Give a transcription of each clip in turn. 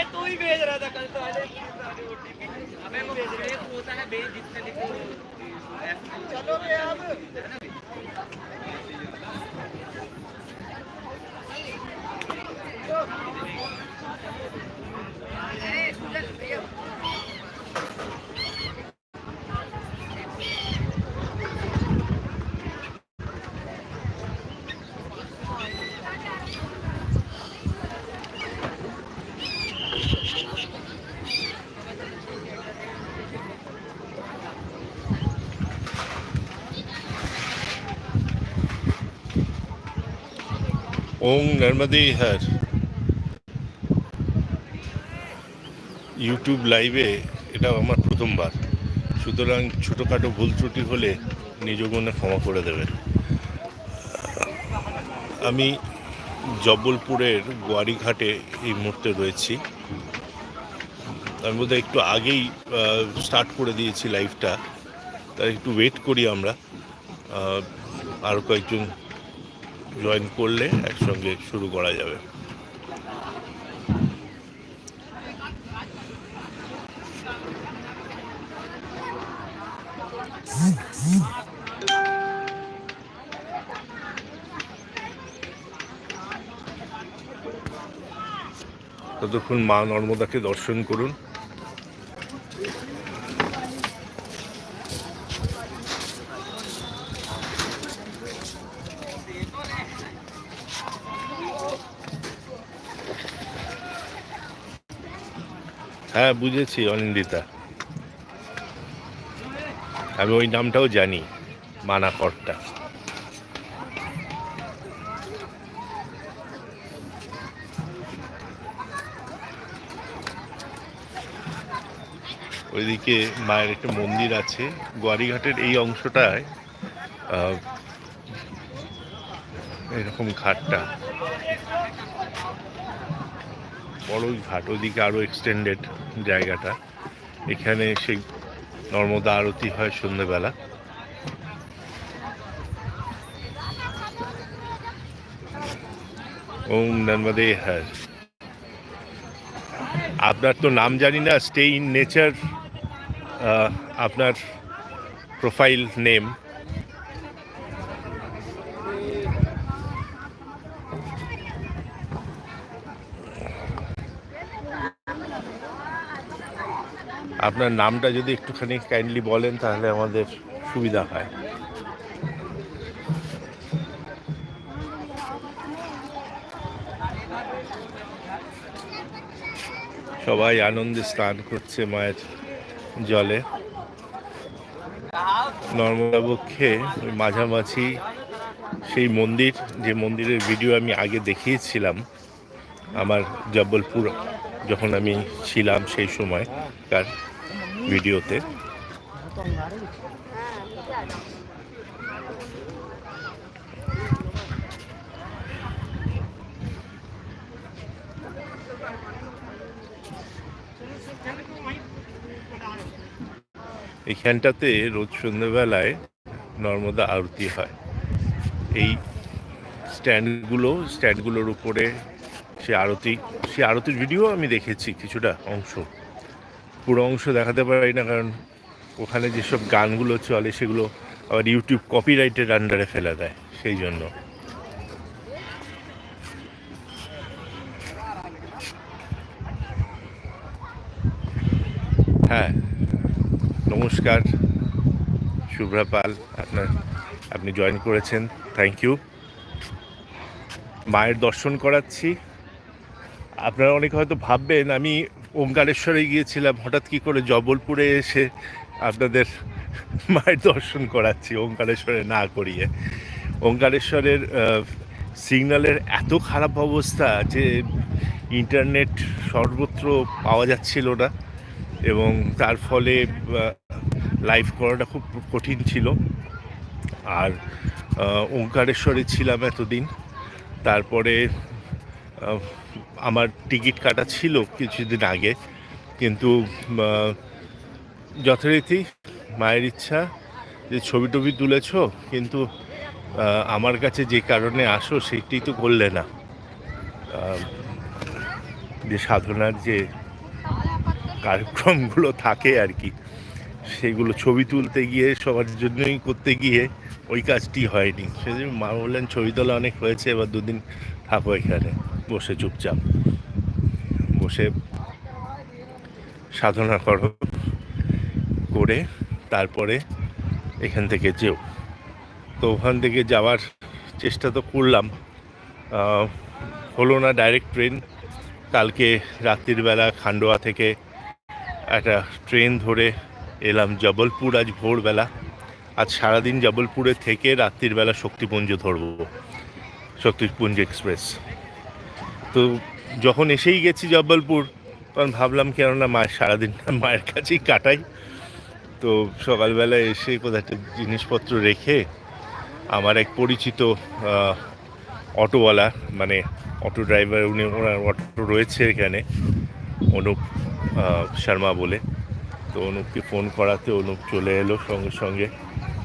पहले तू ही भेज रहा था कल तो पहले हमें वो भेज रहे होता है भेज जिससे लिखो चलो बे अब ওং নর্মদে হর। ইউটিউব লাইভে এটা আমার প্রথমবার। সুতরাং ছোটোখাটো ভুল ত্রুটি হলে নিজ ক্ষমা করে দেবেন। আমি জব্বলপুরের গোয়ারিঘাটে এই মুহূর্তে রয়েছি। আমি বোধহয় একটু আগেই স্টার্ট করে দিয়েছি লাইভটা তাই একটু ওয়েট করি আমরা। আরও কয়েকজন জয়েন করলে একসঙ্গে শুরু করা যাবে। ততক্ষণ মা নর্মদাকে দর্শন করুন। হ্যাঁ বুঝেছি, অনিন্দিতা। আমি ওই নামটাও জানি মানাকর্তা ওইদিকে মায়ের একটা মন্দির আছে, গোয়ারিঘাটের এই অংশটায় এরকম ঘাটটা। বড়ই ঘাট, ওইদিকে আরও এক্সটেন্ডেড জায়গাটা। এখানে সেই নর্মদা আরতি হয় সন্ধ্যেবেলা ওম নর্মদে হর। আপনার তো নাম জানি না, স্টে ইন নেচার আপনার প্রোফাইল নেম। আপনার নামটা যদি একটুখানি কাইন্ডলি বলেন, তাহলে আমাদের সুবিধা হয়। সবাই আনন্দে স্নান করছে মায়ের জলে। নর্মদা বক্ষে মাঝামাঝি সেই মন্দির, যে মন্দিরের ভিডিও আমি আগে দেখিয়েছিলাম, আমার জব্বলপুর, যখন আমি ছিলাম সেই সময়, তার ভিডিওতে। এখানটাতে রোজ সন্ধ্যেবেলায় নর্মদা আরতি হয়। এই স্ট্যান্ডগুলো, স্ট্যান্ডগুলোর উপরে সে আরতি, সে আরতির ভিডিও আমি দেখেছি কিছুটা অংশ। পুরো অংশ দেখাতে পারি না, কারণ ওখানে যেসব গানগুলো চলে সেগুলো আবার ইউটিউব কপিরাইটের আন্ডারে ফেলা দেয়, সেই জন্য। হ্যাঁ নমস্কার, শুভ্রা পাল, আপনার, আপনি জয়েন করেছেন থ্যাংক ইউ মায়ের দর্শন করাচ্ছি। আপনারা অনেকে হয়তো ভাববেন, আমি ওমকারেশ্বরে গিয়েছিলাম, হঠাৎ কি করে জবলপুরে এসে আপনাদের মায়ের দর্শন করাচ্ছি, ওমকারেশ্বরে না করিয়ে। ওঙ্কারেশ্বরের সিগন্যালের এত খারাপ অবস্থা যে ইন্টারনেট সর্বত্র পাওয়া যাচ্ছিল না এবং তার ফলে লাইভ করাটা খুব কঠিন ছিল। আর ওঙ্কারেশ্বরে ছিলাম এতদিন, তারপরে আমার টিকিট কাটা ছিল কিছুদিন আগে, কিন্তু যথারীতি মায়ের ইচ্ছা যে ছবি টবি তুলেছ, কিন্তু আমার কাছে যে কারণে আসো সেটি তো করলে না। যে সাধনার যে কার্যক্রমগুলো থাকে আর কি, সেগুলো ছবি তুলতে গিয়ে, সবার জন্যই করতে গিয়ে ওই কাজটি হয়নি। সেজন্য মা বললেন, ছবি তোলা অনেক হয়েছে, এবার দুদিন থাকো এখানে। বসে চুপচাপ। বসে সাধনা করো করে তারপরে এখান থেকে যেও। তো ওখান থেকে যাওয়ার চেষ্টা তো করলাম। হলো না ডাইরেক্ট ট্রেন কালকে রাত্রির বেলা খান্ডোয়া থেকে একটা ট্রেন ধরে এলাম জবলপুর আজ ভোরবেলা। আজ সারাদিন জবলপুরে থেকে রাত্রির বেলা শক্তিপুঞ্জ ধরবো। শক্তিপুঞ্জ এক্সপ্রেস তো যখন এসেই গেছি জব্বলপুর তখন ভাবলাম কেননা মায়ের সারাদিন মায়ের কাছেই কাটাই। তো সকালবেলা এসে কোথাও একটা জিনিসপত্র রেখে আমার এক পরিচিত অটোওয়ালা মানে অটো ড্রাইভার, উনি ওনার অটো রয়েছে এখানে, অনুপ শর্মা বলে। তো অনুপকে ফোন করাতে অনুপ চলে এলো সঙ্গে সঙ্গে।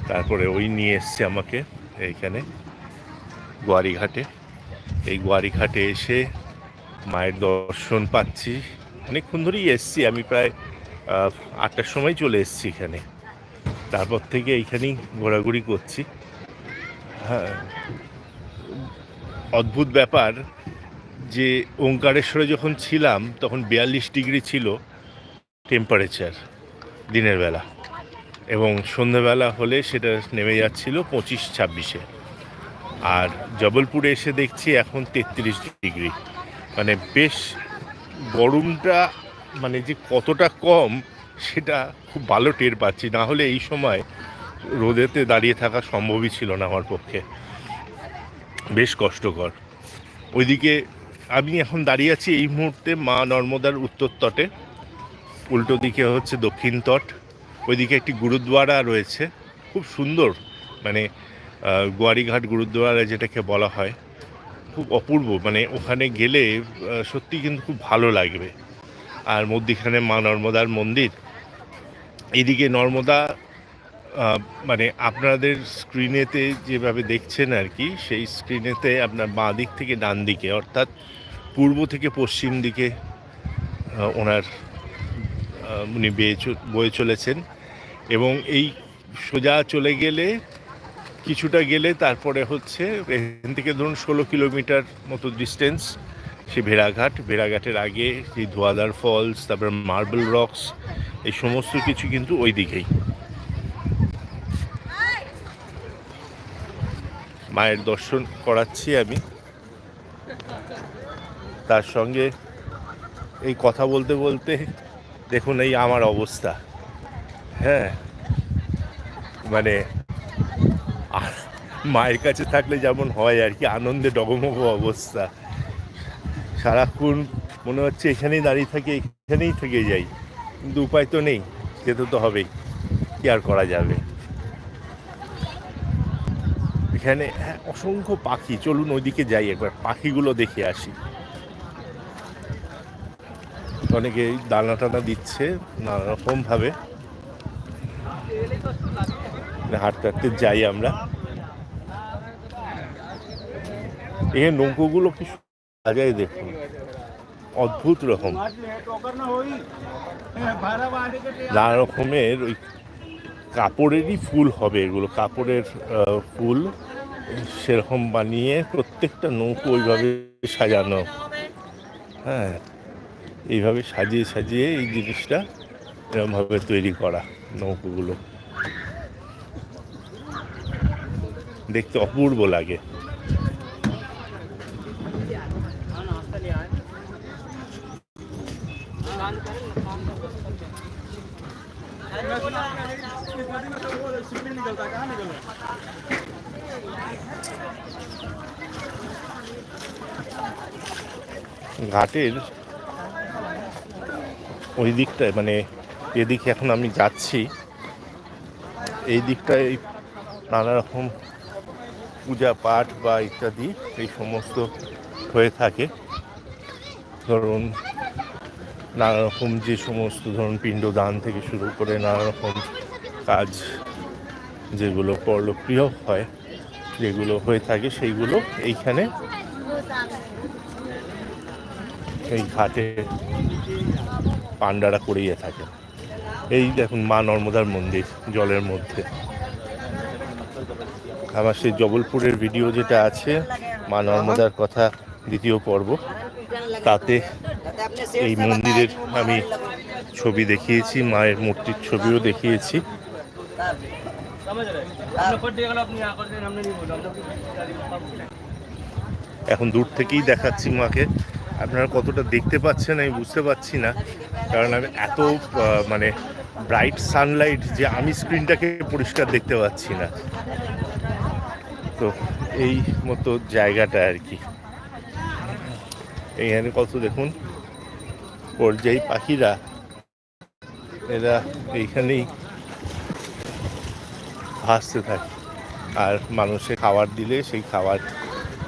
তারপরে ওই নিয়ে এসছে আমাকে এইখানে গোয়ারিঘাটে। এই গোয়ারিঘাটে এসে মায়ের দর্শন পাচ্ছি। অনেকক্ষণ ধরেই এসছি, আমি প্রায় আটটার সময় চলে এসছি এখানে। তারপর থেকে এইখানেই ঘোরাঘুরি করছি। হ্যাঁ অদ্ভুত ব্যাপার যে ওঙ্কারেশ্বরে যখন ছিলাম, তখন বিয়াল্লিশ ডিগ্রি ছিল টেম্পারেচার দিনের বেলা। এবং সন্ধ্যেবেলা হলে সেটা নেমে যাচ্ছিল পঁচিশ ছাব্বিশে। আর জবলপুরে এসে দেখছি এখন তেত্রিশ ডিগ্রি। মানে বেশ গরমটা মানে যে কতটা কম, সেটা খুব ভালো টের পাচ্ছি। না হলে এই সময় রোদেতে দাঁড়িয়ে থাকা সম্ভবই ছিল না আমার পক্ষে। বেশ কষ্টকর। ওইদিকে আমি এখন দাঁড়িয়ে আছি এই মুহূর্তে মা নর্মদার উত্তর তটে। উল্টো দিকে হচ্ছে দক্ষিণ তট। ওইদিকে একটি গুরুদ্বারা রয়েছে। খুব সুন্দর। মানে গোয়ারিঘাট গুরুদ্বারা যেটাকে বলা হয়, খুব অপূর্ব। মানে ওখানে গেলে সত্যি কিন্তু খুব ভালো লাগবে। আর মধ্যিখানে মা নর্মদার মন্দির। এদিকে নর্মদা মানে আপনাদের স্ক্রিনেতে যেভাবে দেখছেন আর কি, সেই স্ক্রিনেতে আপনার বাঁ দিক থেকে ডান দিকে, অর্থাৎ পূর্ব থেকে পশ্চিম দিকে ওনার উনি বেয়ে বয়ে চলেছেন। এবং এই সোজা চলে গেলে কিছুটা গেলে তারপরে হচ্ছে এখান থেকে ধরুন ষোলো কিলোমিটার মতো ডিস্টেন্স সে ভেড়াঘাট। ভেড়াঘাটের আগে সেই ধোয়াদার ফলস তারপরে মার্বেল রকস এই সমস্ত কিছু কিন্তু ওই দিকেই। মায়ের দর্শন করাচ্ছি আমি। তার সঙ্গে এই কথা বলতে বলতে দেখুন এই আমার অবস্থা। হ্যাঁ মানে আ- মায়ের কাছে থাকলে যেমন হয় আর কি, আনন্দে ডগমগ অবস্থা। সারাক্ষণ মনে হচ্ছে এখানেই দাঁড়িয়ে থাকি, এখানেই থেকে যাই, কিন্তু উপায় তো নেই যেতে তো হবেই, কি আর করা যাবে? এখানে হ্যাঁ অসংখ্য পাখি, চলুন ওইদিকে যাই একবার, পাখিগুলো দেখে আসি। অনেকে দানা টানা দিচ্ছে নানা রকমভাবে হাঁটতে হাঁটতে যাই আমরা। এখানে নৌকোগুলো কি সাজায় দেখুন, অদ্ভুত রকম। নানা রকমের ওই কাপড়েরই ফুল হবে এগুলো, কাপড়ের ফুল সেরকম বানিয়ে প্রত্যেকটা নৌকো ওইভাবে সাজানো। হ্যাঁ এইভাবে সাজিয়ে সাজিয়ে এই জিনিসটা এরকমভাবে তৈরি করা নৌকোগুলো। দেখতে অপূর্ব লাগে। ঘাটের ওই দিকটায় মানে এদিকে এখন আমি যাচ্ছি, এই দিকটায় নানা রকম পূজা পাঠ বা ইত্যাদি এই সমস্ত হয়ে থাকে। ধরুন, নানা রকম যে সমস্ত ধরুন পিণ্ডদান থেকে শুরু করে নানা রকম কাজ যেগুলো পরলোকপ্রিয় হয়, যেগুলো হয়ে থাকে, সেইগুলো এইখানে এই ঘাটে পান্ডারা করিয়ে থাকেন এই দেখুন মা নর্মদার মন্দির জলের মধ্যে। আমার সেই জবলপুরের ভিডিও যেটা আছে, মা নর্মদার কথা দ্বিতীয় পর্ব, তাতে এই মন্দিরের আমি ছবি দেখিয়েছি, মায়ের মূর্তির ছবিও দেখিয়েছি। এখন দূর থেকেই দেখাচ্ছি মাকে। আপনারা কতটা দেখতে পাচ্ছেন আমি বুঝতে পারছি না। কারণ আমি এত মানে ব্রাইট সানলাইট যে আমি স্ক্রিনটাকে পরিষ্কার দেখতে পাচ্ছি না। তো এই মতো জায়গাটা আর কি। এইখানে কত দেখুন, পর্যায়ী পাখিরা। এরা এইখানেই ভাসতে থাকে। আর মানুষে খাবার দিলে সেই খাবার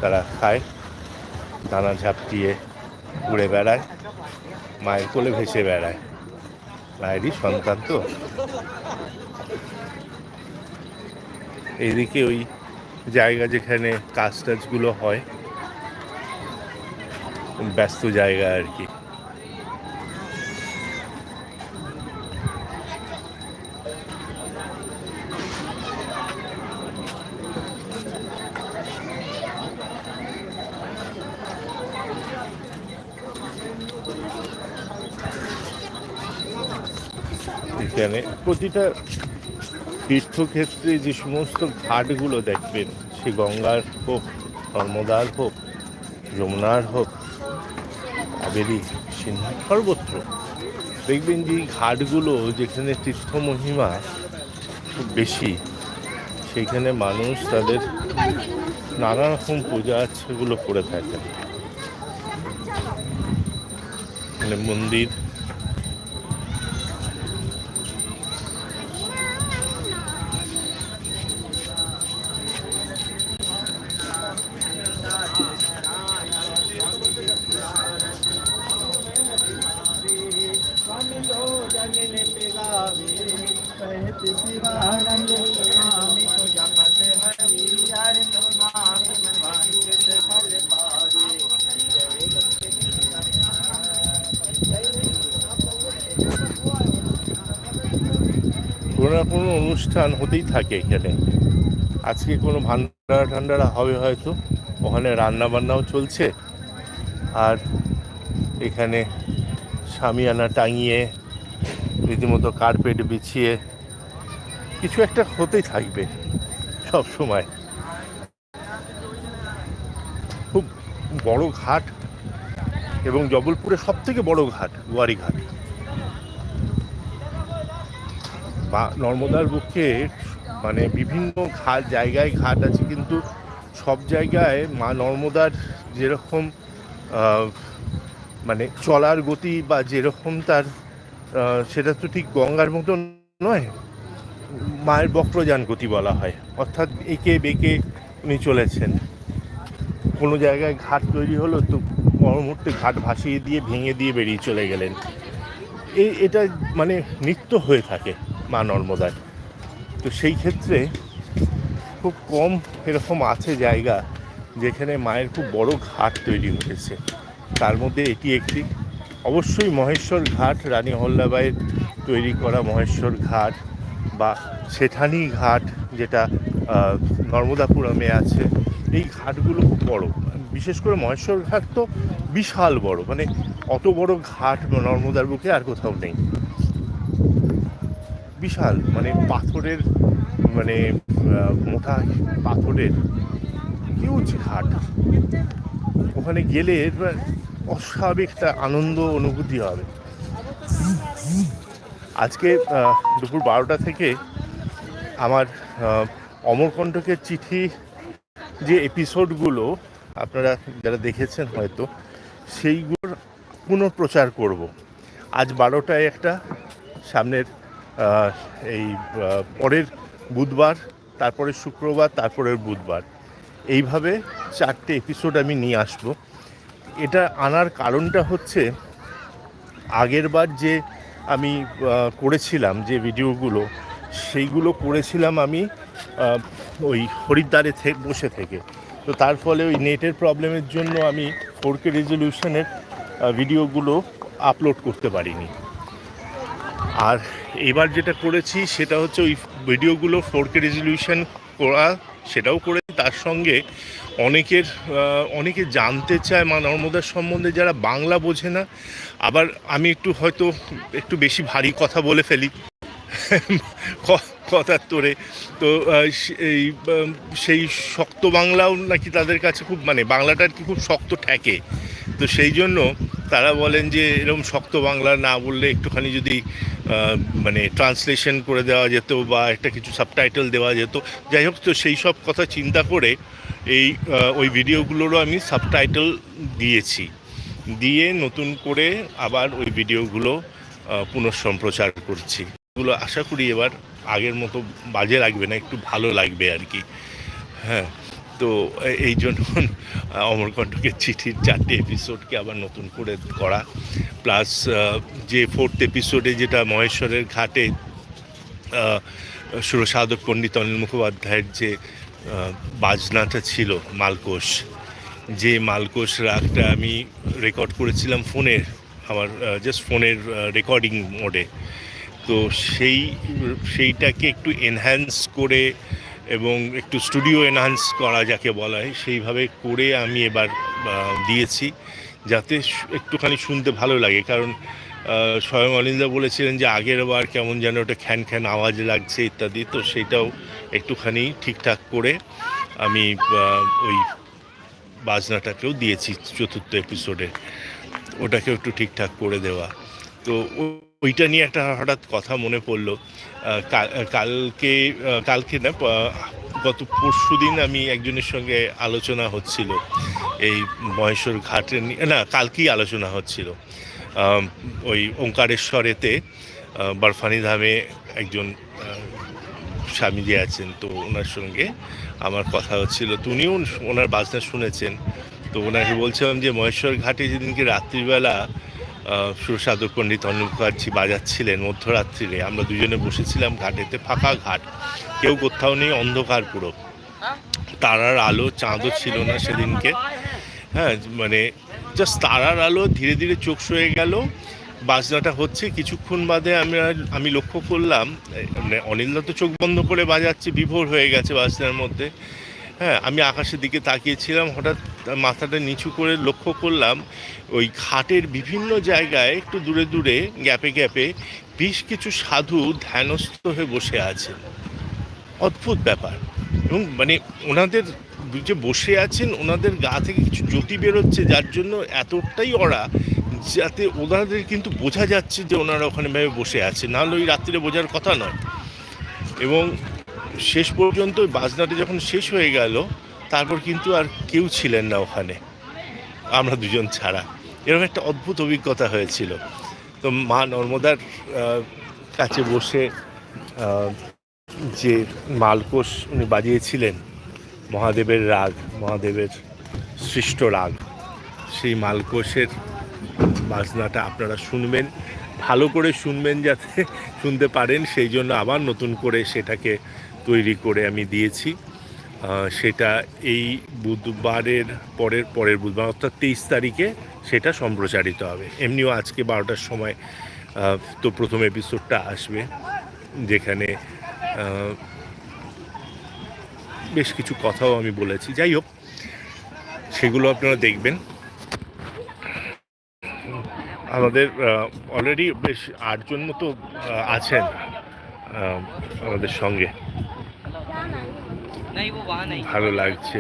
তারা খায়। দানা ঝাপটিয়ে উড়ে বেড়ায়, মায়ের কোলে ভেসে বেড়ায়। মায়েরই সন্তান তো। এইদিকে ওই জায়গা যেখানে কাজ টাজগুলো হয়, ব্যস্ত জায়গা আর কি এখানে প্রতিটা তীর্থক্ষেত্রে যে সমস্ত ঘাটগুলো দেখবেন, সে গঙ্গার হোক, নর্মদার হোক, যমুনার হোক, কাবেরী সিন্ধু সর্বত্র দেখবেন যে ঘাটগুলো যেখানে তীর্থ মহিমা খুব বেশি, সেখানে মানুষ তাদের নানা রকম পূজা আচ্ছেগুলো করে থাকে মানে মন্দির কোনো না কোনো অনুষ্ঠান হতেই থাকে এখানে। আজকে কোনো ভান্ডারা ঠান্ডারা হবে হয়তো, ওখানে রান্না বান্নাও চলছে। আর এখানে সামিয়ানা টাঙিয়ে, রীতিমতো কার্পেট বিছিয়ে কিছু একটা হতেই থাকবে সব সময়। খুব বড় ঘাট এবং জবলপুরের সব থেকে বড় ঘাট, গোয়ারি ঘাট। বা নর্মদার বুকে মানে বিভিন্ন ঘাট জায়গায় ঘাট আছে, কিন্তু সব জায়গায় মা নর্মদার যেরকম মানে চলার গতি বা যেরকম তার সেটা তো ঠিক গঙ্গার মতো নয়, মায়ের বক্রযান গতি বলা হয়। অর্থাৎ এঁকে বেঁকে উনি চলেছেন। কোনো জায়গায় ঘাট তৈরি হলো তো মুহূর্তে ঘাট ভাসিয়ে দিয়ে ভেঙে দিয়ে বেরিয়ে চলে গেলেন। এই এটা মানে নিত্য হয়ে থাকে। মা নর্মদার। তো সেই ক্ষেত্রে খুব কম এরকম আছে জায়গা যেখানে মায়ের খুব বড় ঘাট তৈরি হয়েছে। তার মধ্যে এটি একটি। অবশ্যই মহেশ্বর ঘাট, রানী হল্লাবাইয়ের তৈরি করা মহেশ্বর ঘাট বা সেঠানি ঘাট যেটা নর্মদাপুরমে আছে, এই ঘাটগুলো খুব বড়। বিশেষ করে মহেশ্বর ঘাট তো বিশাল বড় মানে অত বড় ঘাট নর্মদার বুকে আর কোথাও নেই। বিশাল মানে পাথরের মানে মোটা পাথরের হিউজ ঘাট। ওখানে গেলে অস্বাভাবিক একটা আনন্দ অনুভূতি হবে। আজকে দুপুর বারোটা থেকে আমার আহ, অমরকণ্টকের চিঠি যে এপিসোডগুলো আপনারা যারা দেখেছেন হয়তো সেইগুলোর পুনঃপ্রচার করব। আজ বারোটায় একটা সামনের এই পরের বুধবার, তারপরে শুক্রবার, তারপরের বুধবার। এইভাবে চারটে এপিসোড আমি নিয়ে আসব। এটা আনার কারণটা হচ্ছে আগেরবার যে আমি করেছিলাম যে ভিডিওগুলো, সেইগুলো করেছিলাম আমি ওই হরিদ্বারে থেকে বসে থেকে। তো তার ফলে ওই নেটের প্রবলেমের জন্য আমি ফোর কে রেজলিউশনের ভিডিওগুলো আপলোড করতে পারিনি। আর এবার যেটা করেছি, সেটা হচ্ছে ওই ভিডিওগুলো ফোর কে রেজলিউশন করা, সেটাও করেছি। তার সঙ্গে অনেকের অনেকে জানতে চায় মা নর্মদার সম্বন্ধে যারা বাংলা বোঝে না। আবার আমি একটু হয়তো একটু বেশি ভারী কথা বলে ফেলি। কথার তোরে। তো এই সেই শক্ত বাংলাও নাকি তাদের কাছে খুব মানে বাংলাটা আর কি খুব শক্ত ঠেকে। তো সেই জন্য তারা বলেন যে এরকম শক্ত বাংলা না বললে একটুখানি যদি মানে ট্রান্সলেশন করে দেওয়া যেত বা একটা কিছু সাবটাইটেল দেওয়া যেত। যাই হোক, তো সেই সব কথা চিন্তা করে এই ওই ভিডিওগুলোরও আমি সাবটাইটেল দিয়েছি। দিয়ে নতুন করে আবার ওই ভিডিওগুলো পুনঃসম্প্রচার করছি। এগুলো আশা করি এবার আগের মতো বাজে লাগবে না, একটু ভালো লাগবে আর কি। হ্যাঁ। তো এই জন্য আহ, অমরকণ্ঠকের চিঠির চারটে এপিসোডকে আবার নতুন করে করা। প্লাস যে ফোর্থ এপিসোডে যেটা মহেশ্বরের ঘাটে সুরসাধক পণ্ডিত অনিল মুখোপাধ্যায়ের যে বাজনাটা ছিল মালকোষ যে মালকোষ রাগটা আমি রেকর্ড করেছিলাম ফোনের আমার জাস্ট ফোনের রেকর্ডিং মোডে তো সেই সেইটাকে একটু এনহ্যান্স করে এবং একটু স্টুডিও এনহ্যান্স করা যাকে বলা হয়, সেইভাবে করে আমি এবার দিয়েছি যাতে একটুখানি শুনতে ভালো লাগে। কারণ স্বয়ং অনিন্দা বলেছিলেন যে আগের বার কেমন যেন ওটা খ্যান খ্যান আওয়াজ লাগছে ইত্যাদি, তো সেটাও একটুখানি ঠিকঠাক করে আমি ওই বাজনাটাকেও দিয়েছি চতুর্থ এপিসোডে ওটাকেও একটু ঠিকঠাক করে দেওয়া। তো ওইটা নিয়ে একটা হঠাৎ কথা মনে পড়ল। কালকে কালকে না গত পরশু দিন আমি একজনের সঙ্গে আলোচনা হচ্ছিল। এই মহেশ্বর ঘাটের না কালকেই আলোচনা হচ্ছিল। ওই ওঙ্কারেশ্বরেতে বরফানি ধামে একজন স্বামীজি আছেন। তো ওনার সঙ্গে আমার কথা হচ্ছিল। তো উনিও ওনার বাজনা শুনেছেন। তো ওনাকে বলছিলাম যে, মহেশ্বর ঘাটে যেদিনকে রাত্রিবেলা সুরসাধক পণ্ডিত অনিল মুখার্জি বাজাচ্ছিলেন মধ্যরাত্রিরে। আমরা দুজনে বসেছিলাম ঘাটেতে, ফাঁকা ঘাট। কেউ কোথাও নেই, অন্ধকার পুরো। তারার আলো চাঁদও ছিল না সেদিনকে। হ্যাঁ মানে জাস্ট তারার আলো ধীরে ধীরে চোখ সয়ে গেল। বাজনাটা হচ্ছে, কিছুক্ষণ বাদে আমি আমি লক্ষ্য করলাম মানে অনিলদা তো চোখ বন্ধ করে বাজাচ্ছে, বিভোর হয়ে গেছে বাজনার মধ্যে। হ্যাঁ আমি আকাশের দিকে তাকিয়েছিলাম, হঠাৎ মাথাটা নিচু করে লক্ষ্য করলাম, ওই ঘাটের বিভিন্ন জায়গায় একটু দূরে দূরে, গ্যাপে গ্যাপে বেশ কিছু সাধু ধ্যানস্থ হয়ে বসে আছে। অদ্ভুত ব্যাপার। এবং মানে ওনাদের যে বসে আছেন, ওনাদের গা থেকে কিছু জ্যোতি বেরোচ্ছে, যার জন্য এতটাই ওরা যাতে ওনাদের কিন্তু বোঝা যাচ্ছে যে ওনারা ওখানে ভাবে বসে আছে নাহলে ওই রাত্রিরে বোঝার কথা নয়। এবং শেষ পর্যন্ত বাজনাটা যখন শেষ হয়ে গেল, তারপর কিন্তু আর কেউ ছিলেন না ওখানে। আমরা দুজন ছাড়া। এরকম একটা অদ্ভুত অভিজ্ঞতা হয়েছিল। তো মা নর্মদার কাছে বসে যে মালকোষ উনি বাজিয়েছিলেন, মহাদেবের রাগ, মহাদেবের সৃষ্ট রাগ, সেই মালকোষের বাজনাটা আপনারা শুনবেন, ভালো করে শুনবেন যাতে, শুনতে পারেন, সেই জন্য আবার নতুন করে সেটাকে তৈরি করে আমি দিয়েছি। সেটা এই বুধবারের পরের পরের বুধবার, অর্থাৎ তেইশ তারিখে সেটা সম্প্রচারিত হবে। এমনিও আজকে বারোটার সময় তো প্রথম এপিসোডটা আসবে, যেখানে বেশ কিছু কথাও আমি বলেছি। যাই হোক, সেগুলো আপনারা দেখবেন। আমাদের অলরেডি বেশ আটজন মতো আছেন আমাদের সঙ্গে। ভালো লাগছে।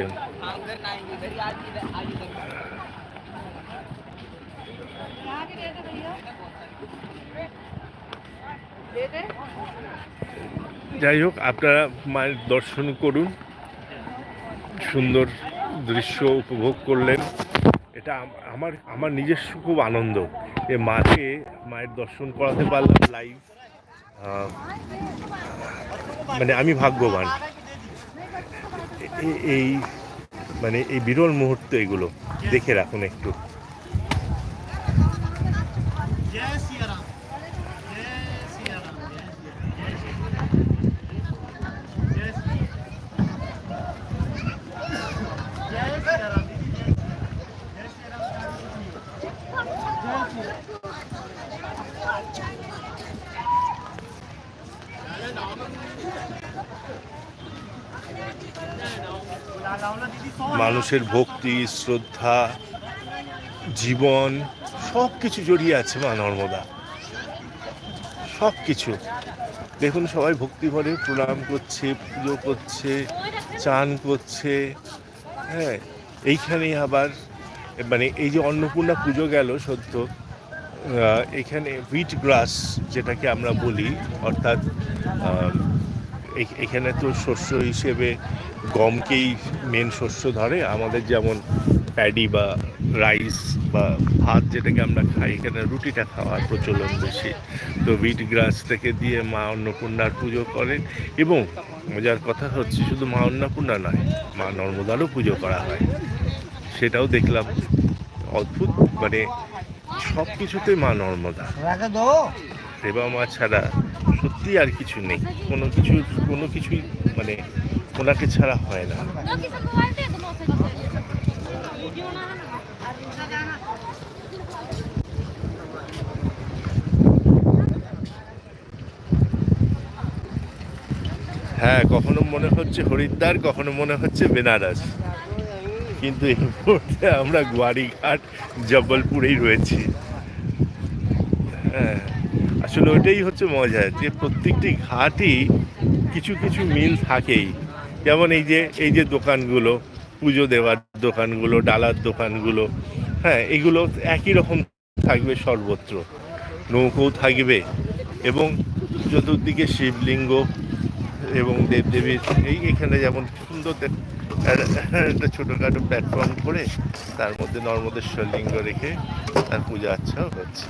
যাই হোক, আপনারা মায়ের দর্শন করুন। সুন্দর দৃশ্য উপভোগ করলেন। এটা আমার আমার নিজস্ব খুব আনন্দ যে মাকে মায়ের দর্শন করাতে পারলাম লাইভ মানে আমি ভাগ্যবান। এই মানে এই বিরল মুহূর্ত এগুলো। দেখে রাখুন একটু। মানুষের ভক্তি, শ্রদ্ধা, জীবন, সব কিছু জড়িয়ে আছে মা নর্মদা। সব কিছু। দেখুন সবাই ভক্তি ভরে প্রণাম করছে, পুজো করছে, চান করছে। হ্যাঁ এইখানে আবার মানে এই যে অন্নপূর্ণা পুজো গেল সত্য এখানে হুইট গ্রাস যেটাকে আমরা বলি, অর্থাৎ এখানে তো শস্য হিসেবে গমকেই মেন শস্য ধরে। আমাদের যেমন প্যাডি বা রাইস বা ভাত যেটাকে আমরা খাই এখানে রুটিটা খাওয়ার প্রচলন বেশি। তো হুইট গ্রাস থেকে দিয়ে মা অন্নপূর্ণার পুজো করেন এবং মজার কথা হচ্ছে শুধু মা অন্নপূর্ণা নয় মা নর্মদারও পুজো করা হয়। সেটাও দেখলাম। অদ্ভুত মানে সব কিছুতে মা নর্মদা। রাখে সেবা মা ছাড়া সত্যি আর কিছু নেই। কোনো কিছু, কোনো কিছুই মানে ওনাকে ছাড়া হয় না। হ্যাঁ কখনো মনে হচ্ছে হরিদ্বার, কখনো মনে হচ্ছে বেনারস। কিন্তু এই মুহূর্তে আমরা গোয়ারিঘাট জব্বলপুরেই রয়েছি। হ্যাঁ। আসলে ওইটাই হচ্ছে মজা, যে প্রত্যেকটি ঘাটই কিছু কিছু মিল থাকেই। যেমন এই যে এই যে দোকানগুলো, পুজো দেওয়ার দোকানগুলো, ডালার দোকানগুলো হ্যাঁ এগুলো একই রকম থাকবে সর্বত্র। নৌকোও থাকবে এবং চতুর্দিকে শিবলিঙ্গ এবং দেবদেবীর এই এখানে যেমন সুন্দর একটা ছোটোখাটো প্ল্যাটফর্ম করে তার মধ্যে নর্মদেশ্বর লিঙ্গ রেখে তার পূজা আচ্ছাও হচ্ছে।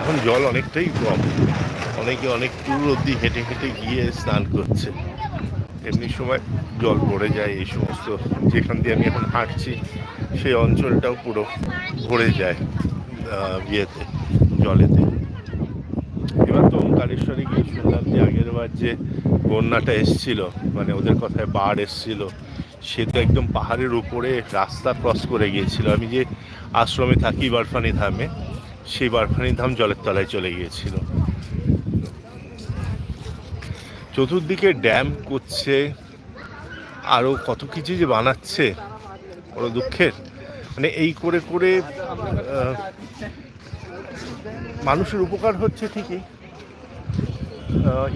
এখন জল অনেকটাই কম। অনেকে অনেক দূর অব্দি হেঁটে হেঁটে গিয়ে স্নান করছে। এমনি সময় জল পড়ে যায়, এই সমস্ত যেখান দিয়ে আমি এখন হাঁটছি, সেই অঞ্চলটাও পুরো ভরে যায় ইয়েতে, জলেতে। এবার তো ওঙ্কারেশ্বরে গিয়ে শুনলাম যে আগের বার যে বন্যাটা এসছিল মানে ওদের কথায় বাড় এসছিল, সে তো একদম পাহাড়ের উপরে রাস্তা ক্রস করে গিয়েছিল। আমি যে আশ্রমে থাকি বারফানি ধামে সেই বারফানি ধাম জলের তলায় চলে গিয়েছিল। চতুর্দিকে ড্যাম করছে আরও কত কিছু যে বানাচ্ছে, বড় দুঃখের। মানে এই করে করে মানুষের উপকার হচ্ছে ঠিকই।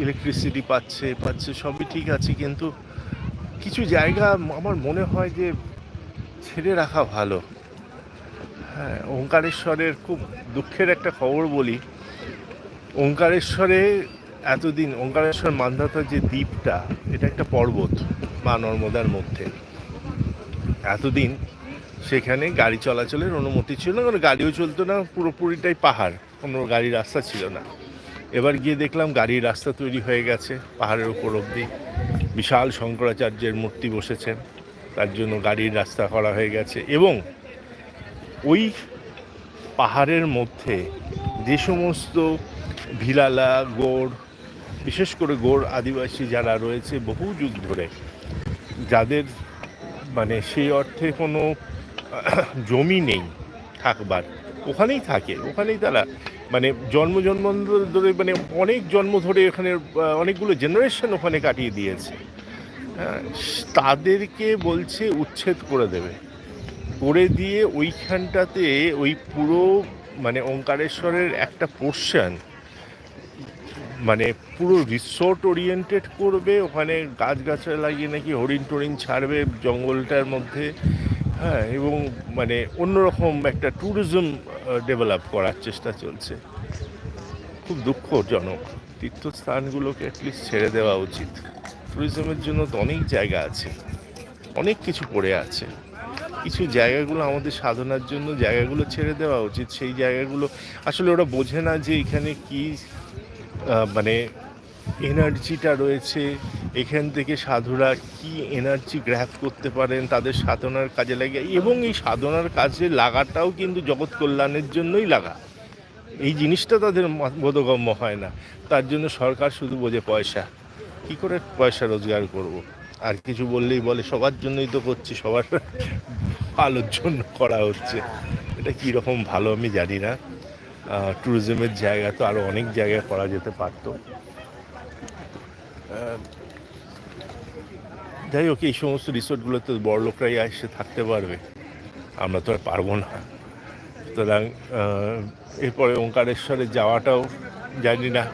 ইলেকট্রিসিটি পাচ্ছে পাচ্ছে, সবই ঠিক আছে, কিন্তু কিছু জায়গা আমার মনে হয় যে ছেড়ে রাখা ভালো। ওঙ্কারেশ্বরের খুব দুঃখের একটা খবর বলি। ওঙ্কারেশ্বরে এতদিন ওঙ্কারেশ্বর মান্ধাতার যে দ্বীপটা, এটা একটা পর্বত মা নর্মদার মধ্যে। এতদিন সেখানে গাড়ি চলাচলের অনুমতি ছিল না, কারণ গাড়িও চলতো না, পুরোপুরিটাই পাহাড়, কোনো গাড়ির রাস্তা ছিল না। এবার গিয়ে দেখলাম গাড়ির রাস্তা তৈরি হয়ে গেছে, পাহাড়ের উপর অবধি। বিশাল শঙ্করাচার্যের মূর্তি বসেছেন, তার জন্য গাড়ির রাস্তা করা হয়ে গেছে এবং ওই পাহাড়ের মধ্যে যে সমস্ত ভিলালা, গোড়, বিশেষ করে গোড় আদিবাসী যারা রয়েছে বহু যুগ ধরে, যাদের মানে সেই অর্থে কোনো জমি নেই থাকবার, ওখানেই থাকে, ওখানেই তারা মানে জন্ম জন্মান্তর ধরে মানে অনেক জন্ম ধরে এখানে অনেকগুলো জেনারেশন ওখানে কাটিয়ে দিয়েছে। তাদেরকে বলছে উচ্ছেদ করে দেবে। করে দিয়ে ওইখানটাতে ওই পুরো মানে ওঙ্কারেশ্বরের একটা পোর্শন মানে পুরো রিসোর্ট ওরিয়েন্টেড করবে, ওখানে গাছগাছরা লাগিয়ে নাকি হরিণ টরিণ ছাড়বে জঙ্গলটার মধ্যে হ্যাঁ এবং মানে অন্যরকম একটা ট্যুরিজম ডেভেলপ করার চেষ্টা চলছে। খুব দুঃখজনক। তীর্থস্থানগুলোকে অ্যাটলিস্ট ছেড়ে দেওয়া উচিত। ট্যুরিজমের জন্য তো অনেক জায়গা আছে, অনেক কিছু পড়ে আছে। কিছু জায়গাগুলো আমাদের সাধনার জন্য জায়গাগুলো ছেড়ে দেওয়া উচিত। সেই জায়গাগুলো আসলে ওরা বোঝে না যে এখানে কি মানে এনার্জিটা রয়েছে, এখান থেকে সাধুরা কি এনার্জি গ্র্যাপ করতে পারেন, তাদের সাধনার কাজে লাগে। এবং এই সাধনার কাজে লাগাটাও কিন্তু জগৎ কল্যাণের জন্যই লাগা। এই জিনিসটা তাদের বোধগম্য হয় না। তার জন্য সরকার শুধু বোঝে পয়সা। কি করে পয়সা রোজগার করব? আর কিছু বললেই বলে, সবার জন্যই তো করছি, সবার ভালোর জন্য করা হচ্ছে। এটা কীরকম ভালো আমি জানি না। ট্যুরিজমের জায়গা তো আরও অনেক জায়গায় করা যেতে পারতো। যাই হোক, এই সমস্ত রিসোর্টগুলোতে বড় লোকরাই এসে থাকতে পারবে। আমরা তো আর পারব না। সুতরাং এরপরে ওঙ্কারেশ্বরে যাওয়াটাও জানি না।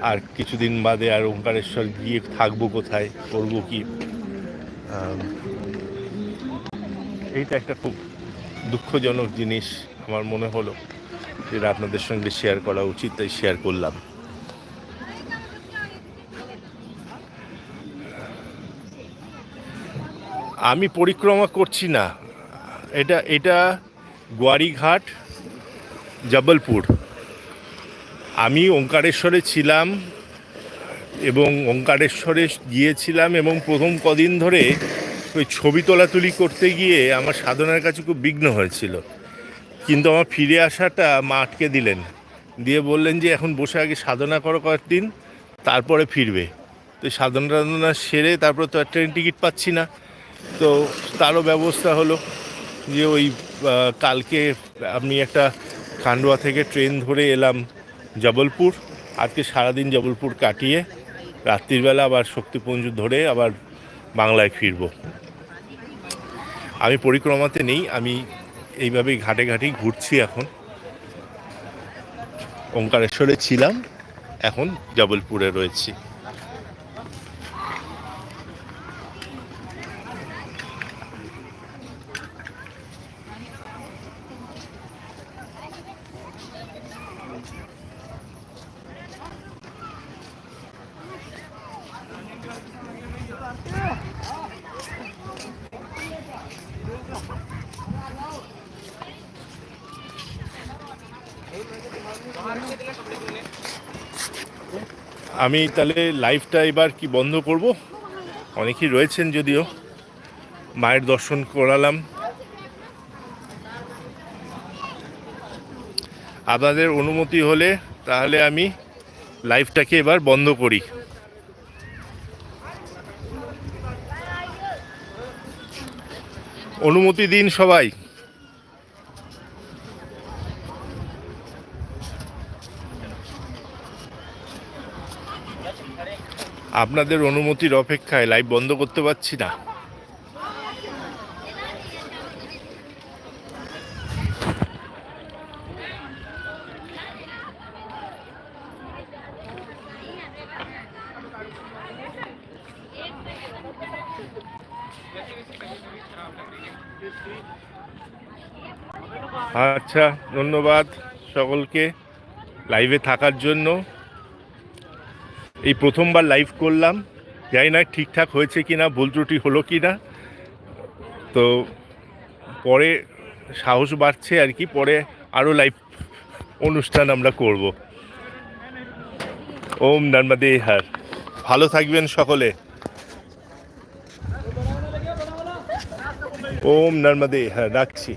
আর কিছুদিন বাদে আর ওঙ্কারেশ্বর গিয়ে থাকব কোথায়, করব কি? এইটা একটা খুব দুঃখজনক জিনিস আমার মনে হলো, যেটা আপনাদের সঙ্গে শেয়ার করা উচিত, তাই শেয়ার করলাম। আমি পরিক্রমা করছি না। এটা এটা গোয়ারিঘাট, জবলপুর। আমি ওঙ্কারেশ্বরে ছিলাম এবং ওঙ্কারেশ্বরে গিয়েছিলাম এবং প্রথম কদিন ধরে ওই ছবি তোলাতুলি করতে গিয়ে আমার সাধনার কাছে খুব বিঘ্ন হয়েছিল। কিন্তু আমার ফিরে আসাটা মা আটকে দিলেন। দিয়ে বললেন যে, এখন বসে আগে সাধনা করো কয়েকদিন, তারপরে ফিরবে। তো সাধনা টাধনা সেরে তারপর তো আর ট্রেন টিকিট পাচ্ছি না। তো তারও ব্যবস্থা হলো যে, ওই কালকে আমি একটা খান্ডোয়া থেকে ট্রেন ধরে এলাম। জবলপুর, আজকে সারাদিন জবলপুর কাটিয়ে রাত্রিবেলা আবার শক্তিপুঞ্জ ধরে আবার বাংলায় ফিরব। আমি পরিক্রমাতে নেই, আমি এইভাবেই ঘাটে ঘাটেই ঘুরছি এখন। ওঙ্কারেশ্বরে ছিলাম, এখন জবলপুরে রয়েছি। আমি তাহলে লাইভটা এবার কি বন্ধ করব? অনেকেই রয়েছেন যদিও। মায়ের দর্শন করালাম। আপনাদের অনুমতি হলে তাহলে আমি লাইভটাকে এবার বন্ধ করি। অনুমতি দিন সবাই। আপনাদের অনুমতির অপেক্ষায় লাইভ বন্ধ করতে পারছি না। আচ্ছা ধন্যবাদ সকলকে লাইভে থাকার জন্য। এই প্রথমবার লাইভ করলাম। জানি না ঠিকঠাক হয়েছে কি না ভুল ত্রুটি হলো কি না তো পরে সাহস বাড়ছে আর কি, পরে আরও লাইভ অনুষ্ঠান আমরা করব। ওম নর্মদে হার। ভালো থাকবেন সকলে। ওম নর্মদে হার, রাখছি।